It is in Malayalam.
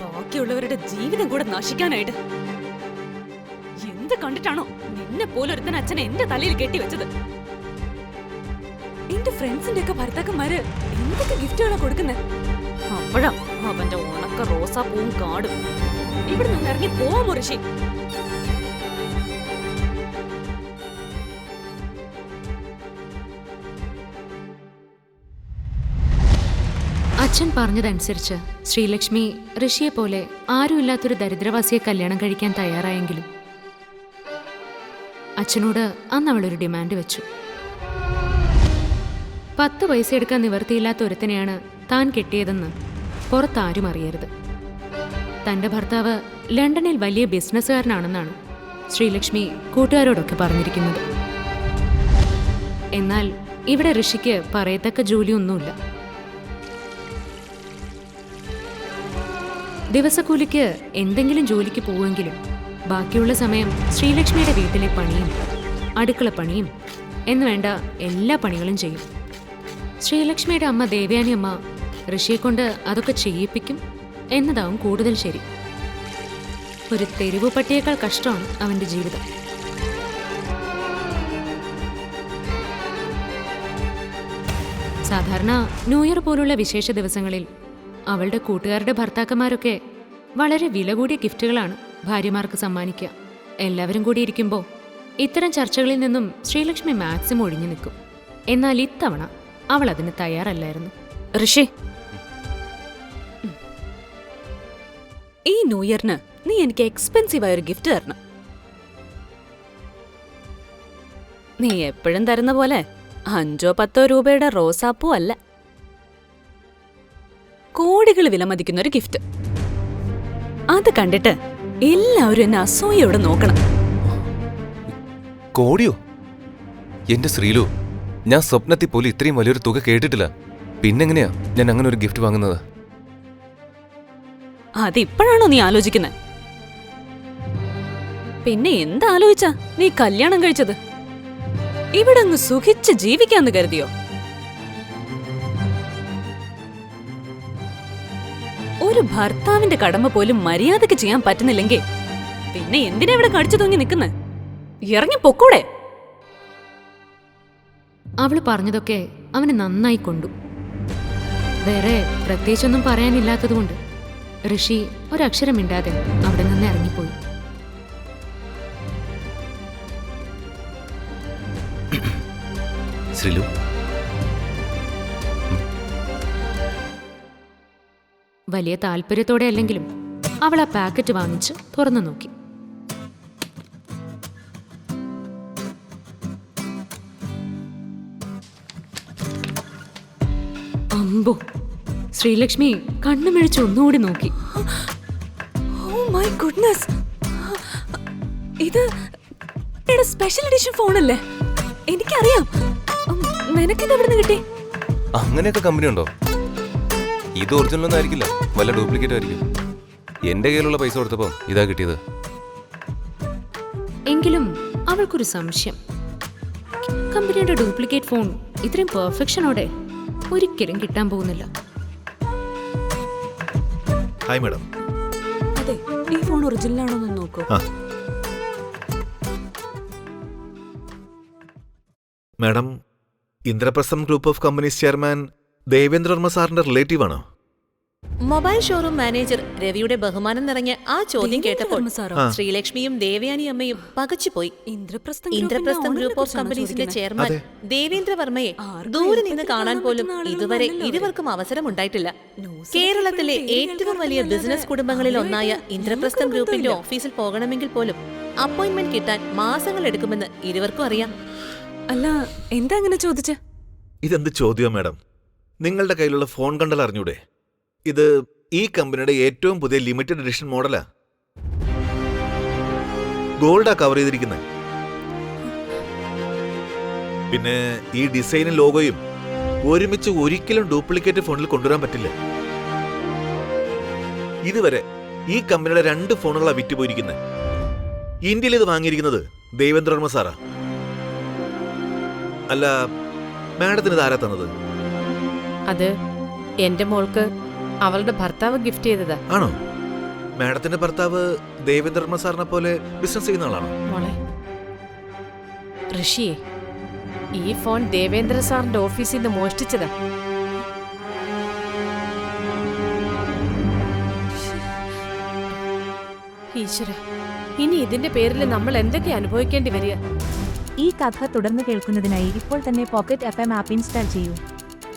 ബാക്കിയുള്ളവരുടെ ജീവിതം കൂടെ നശിക്കാനായിട്ട്. എന്ത് കണ്ടിട്ടാണോ നിന്നെ പോലൊരുത്തൻ അച്ഛനെ എന്റെ തലയിൽ കെട്ടിവെച്ചത് എന്റെ ഫ്രണ്ട്സിന്റെ ഒക്കെ ഭർത്താക്കന്മാര് എന്തൊക്കെ ഗിഫ്റ്റുകളാ കൊടുക്കുന്നത് അപ്പോഴാ അവന്റെ ഉണക്ക റോസാപ്പൂവും കാടും. ഇവിടെ നിന്ന് ഇറങ്ങി പോവാ മുറിശി അച്ഛൻ പറഞ്ഞതനുസരിച്ച് ശ്രീലക്ഷ്മി ഋഷിയെ പോലെ ആരുമില്ലാത്തൊരു ദരിദ്രവാസിയെ കല്യാണം കഴിക്കാൻ തയ്യാറായെങ്കിലും അച്ഛനോട് അന്ന് അവളൊരു ഡിമാൻഡ് വെച്ചു. പത്ത് പൈസ എടുക്കാൻ നിവർത്തിയില്ലാത്ത ഒരുത്തനെയാണ് താൻ കെട്ടിയതെന്ന് പുറത്താരും അറിയരുത്. തന്റെ ഭർത്താവ് ലണ്ടനിൽ വലിയ ബിസിനസ്സുകാരനാണെന്നാണ് ശ്രീലക്ഷ്മി കൂട്ടുകാരോടൊക്കെ പറഞ്ഞിരിക്കുന്നത്. എന്നാൽ ഇവിടെ ഋഷിക്ക് പറയത്തക്ക ജോലിയൊന്നുമില്ല. ദിവസക്കൂലിക്ക് എന്തെങ്കിലും ജോലിക്ക് പോവുമെങ്കിലും ബാക്കിയുള്ള സമയം ശ്രീലക്ഷ്മിയുടെ വീട്ടിലെ പണിയും അടുക്കള പണിയും എന്ന് വേണ്ട എല്ലാ പണികളും ചെയ്യും. ശ്രീലക്ഷ്മിയുടെ അമ്മ ദേവയാനി അമ്മ ഋഷിയെ കൊണ്ട് അതൊക്കെ ചെയ്യിപ്പിക്കും എന്നതാവും കൂടുതൽ ശരി. ഒരു തെരുവ് പട്ടിയേക്കാൾ കഷ്ടമാണ് അവന്റെ ജീവിതം. സാധാരണ ന്യൂ ഇയർ പോലുള്ള വിശേഷ ദിവസങ്ങളിൽ അവളുടെ കൂട്ടുകാരുടെ ഭർത്താക്കന്മാരൊക്കെ വളരെ വില കൂടിയ ഗിഫ്റ്റുകളാണ് ഭാര്യമാർക്ക് സമ്മാനിക്കുക. എല്ലാവരും കൂടി ഇരിക്കുമ്പോൾ ഇത്തരം ചർച്ചകളിൽ നിന്നും ശ്രീലക്ഷ്മി മാക്സിമം ഒഴിഞ്ഞു നിൽക്കും. എന്നാൽ ഇത്തവണ അവൾ അതിന് തയ്യാറല്ലായിരുന്നു. ഋഷി. ഈ ന്യൂ ഇയറിന് നീ എനിക്ക് എക്സ്പെൻസീവ് ആയ ഒരു ഗിഫ്റ്റ് തരണം. നീ എപ്പോഴും തരുന്ന പോലെ അഞ്ചോ പത്തോ രൂപയുടെ റോസാപ്പൂ അല്ല. കോടികൾ വിലമതിക്കുന്ന ഒരു ഗിഫ്റ്റ് അത് കണ്ടിട്ട് എല്ലാവരും എന്നെ അസൂയോടെ നോക്കണം. കോടിയോ? എന്റെ ശ്രീലു ഞാൻ സ്വപ്നത്തിൽ പോലും ഇത്രയും വലിയൊരു തുക കേട്ടിട്ടില്ല. പിന്നെങ്ങനെയാ ഞാൻ അങ്ങനെ ഒരു ഗിഫ്റ്റ് വാങ്ങുന്നത്? അതിപ്പോഴാണോ നീ ആലോചിക്കുന്നത് പിന്നെ എന്താലോചിച്ചാ നീ കല്യാണം കഴിച്ചത്? ഇവിടെ അങ്ങ് സുഖിച്ച് ജീവിക്കാന്ന് കരുതിയോ? ഒരു ഭർത്താവിന്റെ കടമ പോലും മര്യാദയ്ക്ക് ചെയ്യാൻ പറ്റുന്നില്ലെങ്കിൽ പിന്നെ എന്തിനാ ഇവിടെ കടിച്ചു തൂങ്ങി നിൽക്കുന്നത് ഇറങ്ങി പൊക്കൂടെ. അവൾ പറഞ്ഞതൊക്കെ അവന് നന്നായി കൊണ്ടു. വേറെ പ്രത്യേകിച്ചൊന്നും പറയാനില്ലാത്തതുകൊണ്ട് ഋഷി ഒരക്ഷരം മിണ്ടാതെ അവിടെ നിന്ന് ഇറങ്ങിപ്പോയി. ശ്രീലു വലിയ താല്പര്യത്തോടെ അല്ലെങ്കിലും അവൾ ആ പാക്കറ്റ് വാങ്ങിച്ച് തുറന്നു നോക്കി. അമ്പോ ശ്രീലക്ഷ്മി കണ്ണുമിഴിച്ച് ഒന്നുകൂടി നോക്കി. ഓ മൈ ഗുഡ്നസ് ഇത് സ്പെഷ്യൽ എഡിഷൻ ഫോണല്ലേ എനിക്കറിയാം. നിനക്കിത് എവിടെ നിന്ന് കിട്ടി അങ്ങനെയൊക്കെ കമ്പനി ഉണ്ടോ? ഇത് ഒറിജിനൽ ഒന്നും ആയിരിക്കില്ല വല്ല ഡ്യൂപ്ലിക്കേറ്റ് ആയിരിക്കും. എന്റെ കയ്യിലുള്ള പൈസ കൊടുത്തപ്പോൾ ഇതാ കിട്ടിയത്. എങ്കിലും അവൾക്കൊരു സംശയം. കമ്പനിയുടെ ഡ്യൂപ്ലിക്കേറ്റ് ഫോൺ ഇത്രയും പെർഫെക്ഷനോടെ ഒരിക്കലും കിട്ടാൻ പോകുന്നില്ല. ഹായ് മാഡം അതെ ഈ ഫോൺ ഒറിജിനൽ ആണോ എന്ന് നോക്കൂ. Madam Indraprastham group of companies chairman Devendra Varma സാറിന്റെ റിലേറ്റീവ് ആണോ? മൊബൈൽ ഷോറൂം മാനേജർ രവിയുടെ ബഹുമാനം നിറഞ്ഞ ആ ചോദ്യം കേട്ടപ്പോൾ. ശ്രീലക്ഷ്മിയും ദേവയാനി അമ്മയും പകച്ചുപോയി. ഇന്ദ്രപ്രസ്ഥം ഗ്രൂപ്പ് ഓഫ് കമ്പനീസിന്റെ ചെയർമാൻ ദേവേന്ദ്ര വർമ്മയെ ദൂരെ നിന്ന് കാണാൻ പോലും ഇതുവരെ ഇരുവർക്കും അവസരം ഉണ്ടായിട്ടില്ല. കേരളത്തിലെ ഏറ്റവും വലിയ ബിസിനസ് കുടുംബങ്ങളിൽ ഒന്നായ ഇന്ദ്രപ്രസ്ഥം ഗ്രൂപ്പിന്റെ ഓഫീസിൽ പോകണമെങ്കിൽ പോലും അപ്പോയിന്റ്മെന്റ് കിട്ടാൻ മാസങ്ങൾ എടുക്കുമെന്ന് ഇരുവർക്കും അറിയാം. അല്ല എന്താ അങ്ങനെ ചോദിച്ചേ? ഇതെന്ത് ചോദ്യം മാഡം നിങ്ങളുടെ കയ്യിലുള്ള ഫോൺ കണ്ടാൽ അറിഞ്ഞൂടെ? ഇത് ഈ കമ്പനിയുടെ ഏറ്റവും പുതിയ ലിമിറ്റഡ് എഡിഷൻ മോഡലാ ഗോൾഡാ കവർ ചെയ്തിരിക്കുന്നത് പിന്നെ ഈ ഡിസൈനും ലോഗോയും ഒരുമിച്ച് ഒരിക്കലും ഡ്യൂപ്ലിക്കേറ്റ് ഫോണിൽ കൊണ്ടുവരാൻ പറ്റില്ല. ഇതുവരെ ഈ കമ്പനിയുടെ രണ്ട് ഫോണുകളാണ് വിറ്റുപോയിരിക്കുന്നത് ഇന്ത്യയിൽ ഇത് വാങ്ങിയിരിക്കുന്നത് ദേവേന്ദ്രവർമ്മ സാറാ. അല്ല മാഡത്തിന് ഇത് ആരാ തന്നത്? അത് എന്റെ മോൾക്ക് അവളുടെ ഭർത്താവ് ഗിഫ്റ്റ് ചെയ്തതാ. ആണോ? മാഡത്തിന്റെ ഭർത്താവ് ദേവേന്ദ്രമ സാറിനെ പോലെ ബിസിനസ് ചെയ്യുന്ന ആളാണോ? മോളെ ഋഷിയെ ഈ ഫോൺ ദേവേന്ദ്ര സാറിന്റെ ഓഫീസിൽ നിന്ന് മോഷ്ടിച്ചതാ. ഈശ്വര ഇനി ഇതിന്റെ പേരിൽ നമ്മൾ എന്തൊക്കെ അനുഭവിക്കേണ്ടി വരിക? ഈ കഥ തുടർന്ന് കേൾക്കുന്നതിനായി ഇപ്പോൾ തന്നെ Pocket F M app install ചെയ്യൂ.